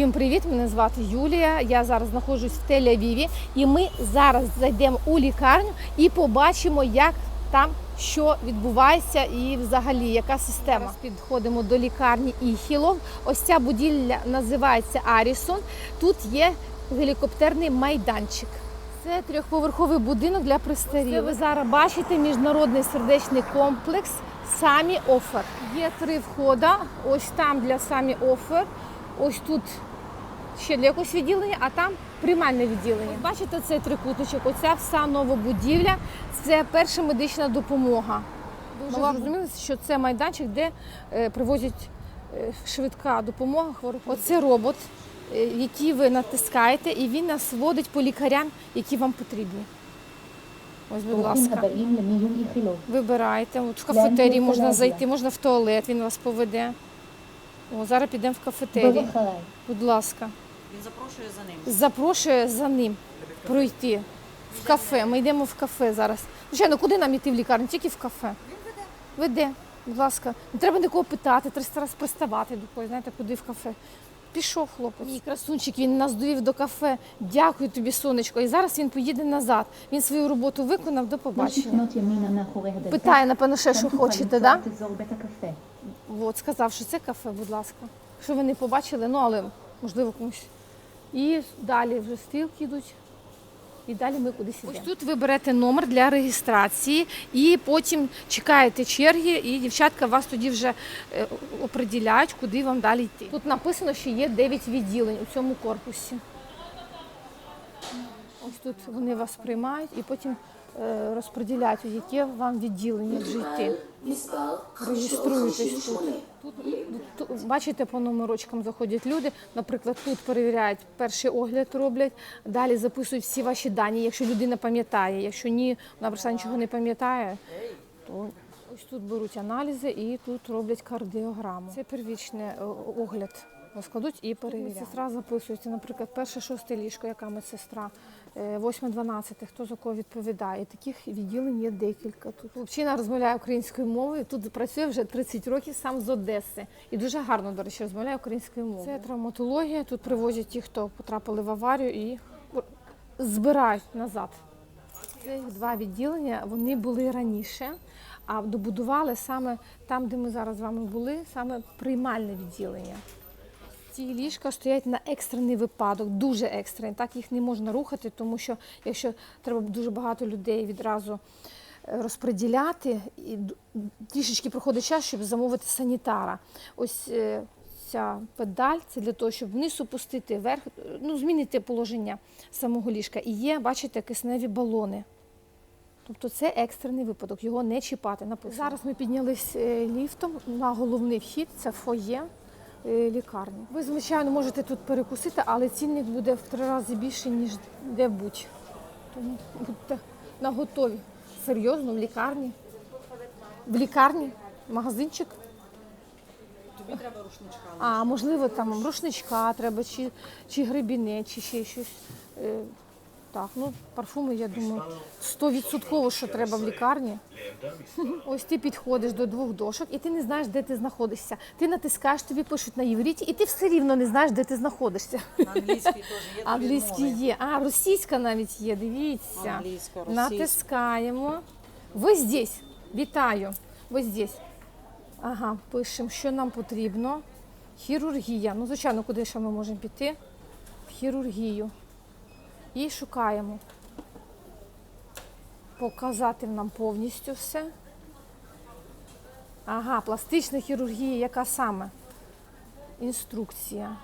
Всім привіт! Мене звати Юлія. Я зараз знаходжусь в Тель-Авіві, і ми зараз зайдемо у лікарню і побачимо, як там що відбувається, і взагалі яка система. Зараз підходимо до лікарні Іхілов. Ось ця будівля називається Арісон. Тут є гелікоптерний майданчик. Це трьохповерховий будинок для престарілих. Це ви зараз бачите міжнародний сердечний комплекс Самі Офер. Є три входа. Ось там для Самі Офер. Ось тут ще для якогось відділення, а там приймальне відділення. От бачите, цей трикутничок, оця вся нова будівля, це перша медична допомога. Дуже зрозуміло, що це майданчик, де е, привозять е, швидка допомога. Оце робот, е, який ви натискаєте, і він нас водить по лікарям, які вам потрібні. Ось, будь ласка, вибирайте. От в кафетері можна зайти, можна в туалет, він вас поведе. О, Зараз підемо в кафетері. Будь ласка. Він запрошує за ним. Запрошує за ним пройти в кафе. Ми йдемо в кафе зараз. Звичайно, куди нам йти в лікарню? Тільки в кафе. Він веде. Веде, будь ласка. Не треба нікого питати, 300 раз приставати до когось, знаєте, куди в кафе. Пішов хлопець. Мій красунчик, він нас довів до кафе. Дякую тобі, сонечко. І зараз він поїде назад. Він свою роботу виконав до побачення. Питає, напевно, ще що хочете, так? Да? От, сказав, що це кафе, будь ласка. Що ви не побачили, ну але можливо комусь. І далі вже стрілки йдуть. І далі ми кудись йдемо. Ось тут ви берете номер для реєстрації і потім чекаєте черги, і дівчатка вас тоді вже е, оприділяють, куди вам далі йти. Тут написано, що є 9 відділень у цьому корпусі. Ось тут вони вас приймають і потім е, розподіляють, у яке вам відділення в житті. Реєструєтесь тут. Тут, тут бачите, по номерочкам заходять люди. Наприклад, тут перевіряють перший огляд, роблять, далі записують всі ваші дані, якщо людина пам'ятає. Якщо ні, вона просто нічого не пам'ятає, то ось тут беруть аналізи і тут роблять кардіограму. Це первічний е, огляд. Розкладуть і перевіряють. Медсестра записується, наприклад, перше шосте ліжко, яка медсестра, е, восьме, дванадцяте, хто за кого відповідає. Таких відділень є декілька тут. Хлопчина розмовляє українською мовою. Тут працює вже 30 років сам з Одеси. І дуже гарно, до речі, розмовляє українською мовою. Це травматологія. Тут привозять ті, хто потрапили в аварію і збирають назад. Цих два відділення вони були раніше, а добудували саме там, де ми зараз з вами були, саме приймальне відділення. Ці ліжка стоять на екстрений випадок, дуже екстрений. Так їх не можна рухати, тому що якщо треба дуже багато людей відразу е, розподіляти, і трішечки проходить час, щоб замовити санітара. Ось е, ця педаль це для того, щоб вниз опустити вверх, е, ну, змінити положення самого ліжка. І є, бачите, кисневі балони. Тобто це екстрений випадок, його не чіпати. Написано. Зараз ми піднялись ліфтом на головний вхід, це фоє лікарні. Ви, звичайно, можете тут перекусити, але цінник буде в три рази більше, ніж де-будь. Тому будьте на готові. Серйозно, в лікарні. В лікарні, магазинчик. Тобі треба рушничка. А можливо, там рушничка треба, чи, чи грибіне, чи ще щось. Так, ну парфуми, я думаю, стовідсотково, що треба в лікарні. Ось ти підходиш до двох дошок, і ти не знаєш, де ти знаходишся. Ти натискаєш, тобі пишуть на євриті, і ти все рівно не знаєш, де ти знаходишся. На англійській теж є. Англійський є, а російська навіть є. Дивіться. Англійська, російська. Натискаємо. Ви здесь. Вітаю. Ви здесь. Ага, пишемо, що нам потрібно. Хірургія. Ну, звичайно, куди ще ми можемо піти? В хірургію. І шукаємо. Показати нам повністю все. Ага, пластична хірургія, яка саме? Інструкція.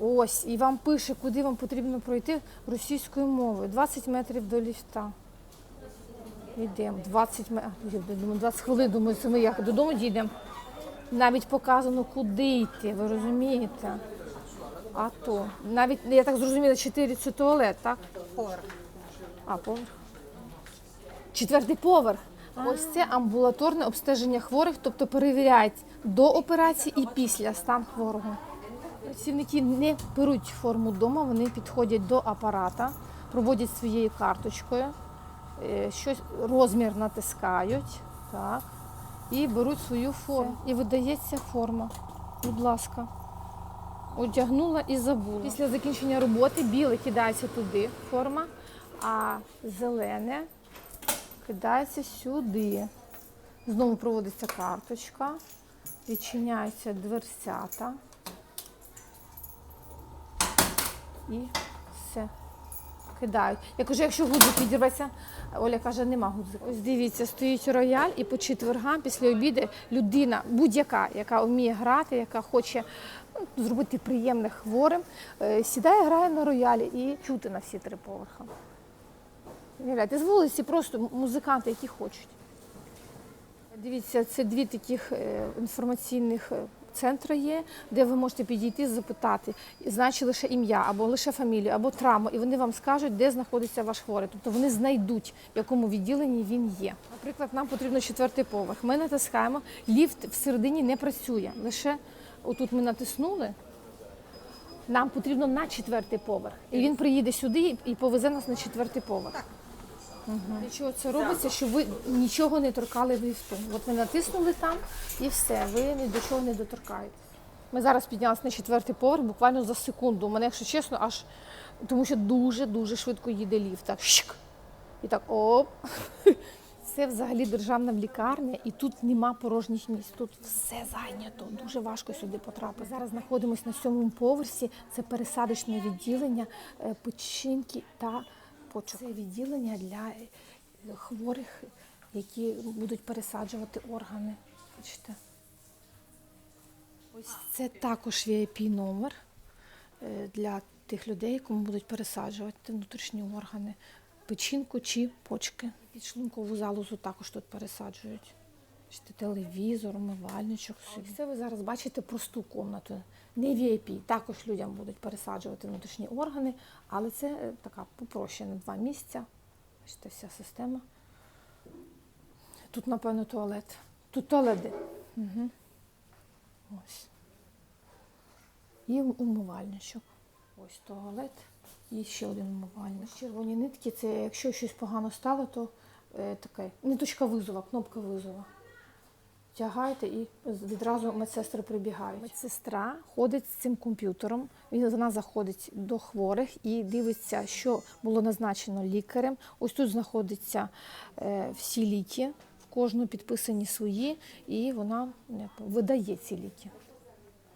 Ось, і вам пише, куди вам потрібно пройти російською мовою. 20 метрів до ліфта. Йдемо. 20 метрів. 20 хвилин, думаю, це ми як додому дійдемо. Навіть показано, куди йти, ви розумієте? А то. Навіть, я так зрозуміла, 4 це туалет, так? Поверх. А, поверх. Четвертий поверх. Ось це амбулаторне обстеження хворих, тобто перевіряють до операції і після стан хворого. Працівники не беруть форму вдома, вони підходять до апарата, проводять своєю карточкою, е, щось розмір натискають, так, і беруть свою форму. І видається форма. Будь ласка. Одягнула і забула. Після закінчення роботи біле кидається туди форма, а зелене кидається сюди. Знову проводиться карточка, відчиняються дверцята. І все. Кидають. Я кажу, якщо гудзик відірветься, Оля каже, нема гудзика. Ось дивіться, стоїть рояль, і по четвергам після обіду людина, будь-яка, яка вміє грати, яка хоче зробити приємне хворим, е, сідає, грає на роялі і чути на всі три. Уявляєте, з вулиці просто музиканти, які хочуть. Дивіться, це дві таких е, інформаційних е, центри є, де ви можете підійти, запитати, значить лише ім'я, або лише фамілію, або травму, і вони вам скажуть, де знаходиться ваш хворий. Тобто вони знайдуть, в якому відділенні він є. Наприклад, нам потрібно четвертий поверх. Ми натискаємо, ліфт всередині не працює. Лише отут ми натиснули. Нам потрібно на четвертий поверх. І він приїде сюди і повезе нас на четвертий поверх. Для чого це робиться, щоб ви нічого не торкали в ліфту. От ви натиснули там і все, ви ні до чого не доторкаєтесь. Ми зараз піднялися на четвертий поверх буквально за секунду. У мене, якщо чесно, аж тому що дуже-дуже швидко їде ліфт. Так. І так оп. Це взагалі державна лікарня, і тут нема порожніх місць. Тут все зайнято. Дуже важко сюди потрапити. Зараз знаходимося на сьомому поверсі. Це пересадочне відділення е, печінки та почок. Це відділення для е, хворих, які будуть пересаджувати органи. Бачите? Ось це також VIP номер е, для тих людей, кому будуть пересаджувати внутрішні органи, печінку чи почки. Підшлункову залозу також тут пересаджують. Телевізор, умивальничок. все. Ви зараз бачите просту комнату. Не VIP. Також людям будуть пересаджувати внутрішні органи, але це е, така попрощена два місця. Бачите, вся система. Тут, напевно, туалет. Тут туалети. Угу. Ось. І умивальничок. Ось туалет. І ще один умивальник. Червоні нитки це якщо щось погано стало, то е, таке ниточка визова, кнопка визова. Тягаєте і відразу медсестри прибігають. Медсестра ходить з цим комп'ютером. Він вона заходить до хворих і дивиться, що було назначено лікарем. Ось тут знаходяться е, всі ліки, в кожну підписані свої, і вона видає ці ліки.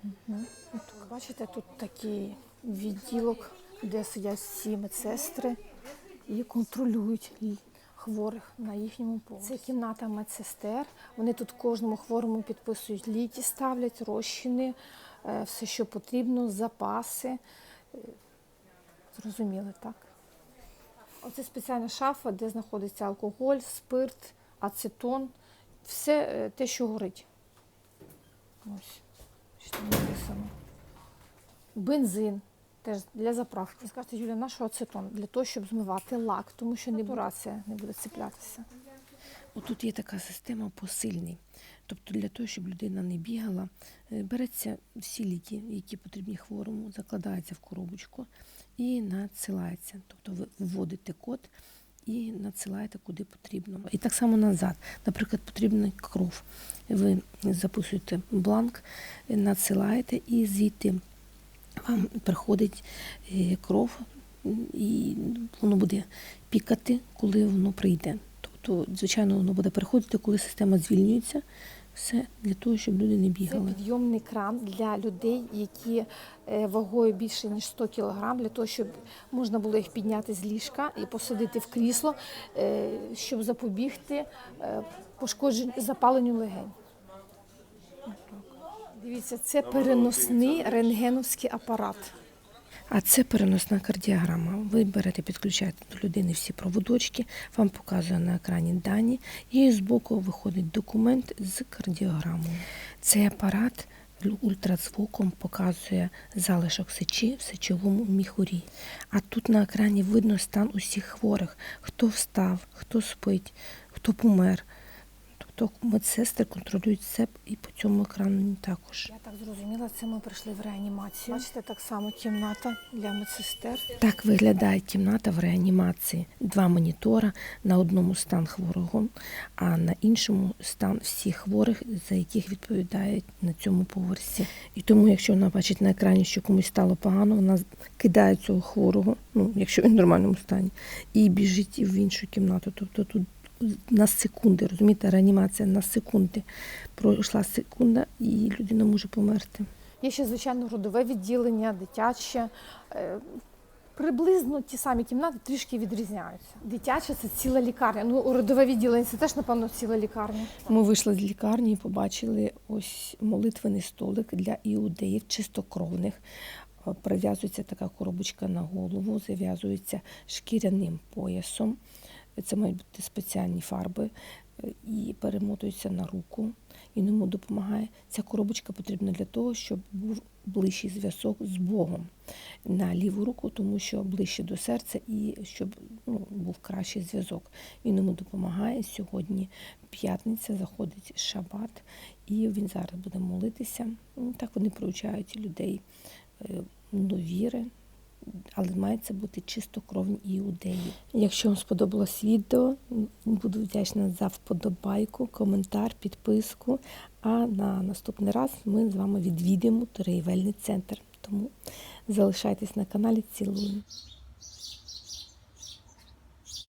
Угу. От, бачите, тут такий відділок, де сидять всі медсестри і контролюють хворих на їхньому поверсі. Це кімната медсестер. Вони тут кожному хворому підписують ліки, ставлять розчини, е, все, що потрібно, запаси. Зрозуміли, так? Оце спеціальна шафа, де знаходиться алкоголь, спирт, ацетон, все е, те, що горить. Ось, що там написано. Бензин теж для заправки. Скажете, Юля, на що ацетон? Для того, щоб змивати лак, тому що натурація не буде цеплятися. Отут є така система посильний. Тобто для того, щоб людина не бігала, е, береться всі ліки, які потрібні хворому, закладаються в коробочку і надсилається. Тобто ви вводите код і надсилаєте куди потрібно. І так само назад. Наприклад, потрібна кров. Ви записуєте бланк, надсилаєте і звідти вам приходить е, кров, і воно буде пікати, коли воно прийде. Тобто, звичайно, воно буде приходити, коли система звільнюється. Все для того, щоб люди не Це бігали. підйомний кран для людей, які е, вагою більше ніж 100 кг, для того, щоб можна було їх підняти з ліжка і посадити в крісло, е, щоб запобігти пошкодженню запаленню легень. Дивіться, це переносний рентгеновський апарат. А це переносна кардіограма. Ви берете, підключаєте до людини всі проводочки, вам показує на екрані дані, і збоку виходить документ з кардіограмою. Цей апарат ультразвуком показує залишок сечі в сечовому міхурі. А тут на екрані видно стан усіх хворих, хто встав, хто спить, хто помер. То медсестри контролюють все і по цьому екрану також. Я так зрозуміла, це ми прийшли в реанімацію. Бачите, так само кімната для медсестер. Так виглядає кімната в реанімації. Два монітора на одному стан хворого, а на іншому стан всіх хворих, за яких відповідають на цьому поверсі. І тому, якщо вона бачить на екрані, що комусь стало погано, вона кидає цього хворого, ну якщо він в нормальному стані, і біжить в іншу кімнату. Тобто тут на секунди, розумієте, реанімація на секунди. Пройшла секунда, і людина може померти. Є ще, звичайно, родове відділення, дитяче. Е, Приблизно ті самі кімнати трішки відрізняються. Дитяче це ціла лікарня. Ну, родове відділення це теж, напевно, ціла лікарня. Ми вийшли з лікарні і побачили ось молитвений столик для іудеїв, чистокровних. Е, Прив'язується така коробочка на голову, зав'язується шкіряним поясом. Це мають бути спеціальні фарби е, і перемотується на руку. І йому допомагає. Ця коробочка потрібна для того, щоб був ближчий зв'язок з Богом на ліву руку, тому що ближче до серця, і щоб ну, був кращий зв'язок. Він йому допомагає. Сьогодні п'ятниця, заходить шабат, і він зараз буде молитися. Ну, Так вони приучають людей е, до віри. Але має це бути чистокровні іудеї. Якщо вам сподобалось відео, буду вдячна за вподобайку, коментар, підписку. А на наступний раз ми з вами відвідуємо торгівельний центр. Тому залишайтесь на каналі. Цілую.